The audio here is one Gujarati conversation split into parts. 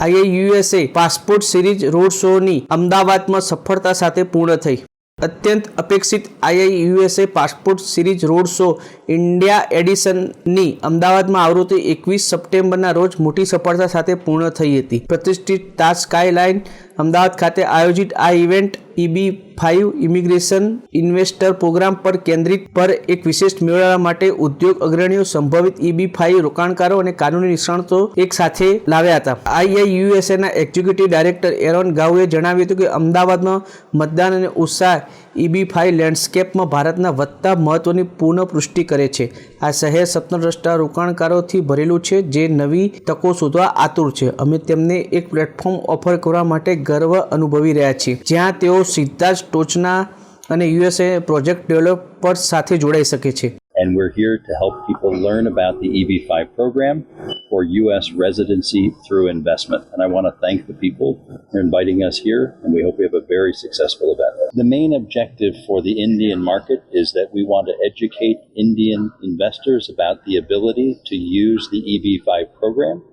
આઈઆઈયુએસએ પાસપોર્ટ સિરીઝ રોડ શોની અમદાવાદમાં સફળતા સાથે પૂર્ણ થઈ. અત્યંત અપેક્ષિત IIUSA passport series road show India એડિશનની અમદાવાદમાં આવૃત્તિ એકવીસ સપ્ટેમ્બરના રોજ મોટી સફળતા સાથે પૂર્ણ થઈ હતી. પ્રતિષ્ઠિત તાજ સ્કાયલાઇન અમદાવાદ ખાતે આયોજિત આ event EB five immigration investor program પર કેન્દ્રિત પર એક વિશેષ મેળવવા માટે ઉદ્યોગ અગ્રણીઓ સંભવિત ઈબી ફાઇવ રોકાણકારો અને કાનૂની નિષ્ણાતો એક સાથે લાવ્યા હતા. આઈઆઈયુએસએના એક્ઝિક્યુટિવ ડાયરેક્ટર એરોન ગાઉએ જણાવ્યું હતું કે અમદાવાદમાં મતદાન અને ઉત્સાહ ઈબી ફાઇવ લેન્ડસ્કેપમાં ભારતના વધતા મહત્વની પુનઃ પુષ્ટિ કરે છે. આ શહેર સપ્તદ્રષ્ટા રોકાણકારોથી ભરેલું છે જે નવી તકો શોધવા આતુર છે. અમે તેમને એક પ્લેટફોર્મ ઓફર કરવા માટે ગર્વ અનુભવી રહ્યા છીએ. જ્યાં તેઓ સીધા જ ટોચના અને યુએસએ પ્રોજેક્ટ ડેવલપર્સ સાથે જોડાઈ શકે છે and we're here to help people learn about the EB5 program for U.S. residency through investment. And I want to thank the people for inviting us here, and we hope we have a very successful event. The main objective for the Indian market is that we want to educate Indian investors about the ability to use the EB5 program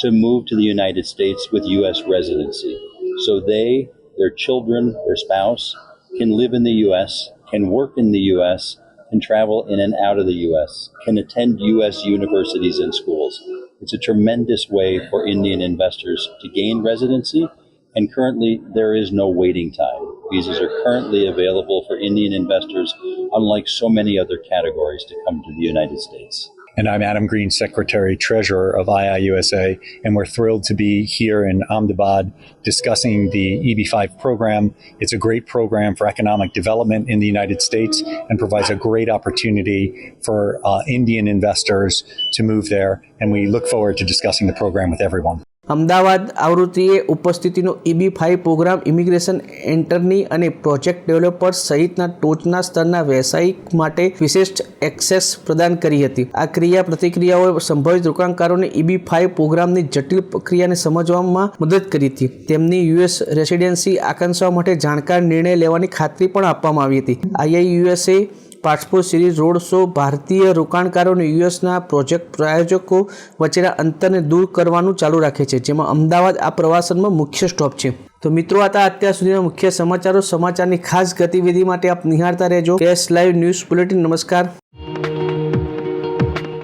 to move to the United States with U.S. residency. So they, their children, their spouse can live in the U.S., can work in the U.S., can travel in and out of the U.S., can attend U.S. universities and schools. It's a tremendous way for Indian investors to gain residency, and currently there is no waiting time. Visas are currently available for Indian investors, unlike so many other categories, to come to the United States. And I'm Adam Green, Secretary Treasurer of IIUSA, and we're thrilled to be here in Ahmedabad discussing the EB5 program. It's a great program for economic development in the United States and provides a great opportunity for uh, Indian investors to move there. And we look forward to discussing the program with everyone. Ahmedabad આવૃત્તિએ ઉપસ્થિતિનો ઈબી ફાઇવ પ્રોગ્રામ ઇમિગ્રેશન એન્ટરની અને પ્રોજેક્ટ ડેવલપર્સ સહિતના ટોચના સ્તરના વ્યવસાયિક માટે વિશેષ એક્સેસ પ્રદાન કરી હતી. આ ક્રિયા પ્રતિક્રિયાઓએ સંભવિત રોકાણકારોને ઈબી ફાઇવ પ્રોગ્રામની જટિલ પ્રક્રિયાને સમજવામાં મદદ કરી હતી. તેમની યુએસ રેસિડેન્સી આકાંક્ષાઓ માટે જાણકાર નિર્ણય લેવાની ખાતરી પણ આપવામાં આવી હતી. IIUSA passport series road show ભારતીય રોકાણકારો અને યુએસના પ્રોજેક્ટ પ્રાયોજકો વચ્ચેના અંતરને દૂર કરવાનું ચાલુ રાખે છે, જેમાં અમદાવાદ આ પ્રવાસનમાં મુખ્ય સ્ટોપ છે. તો મિત્રો, આ અત્યાર સુધીના મુખ્ય સમાચારો. સમાચારની ખાસ ગતિવિધિ માટે આપ નિહાળતા રહેજો. Case live news bulletin. નમસ્કાર.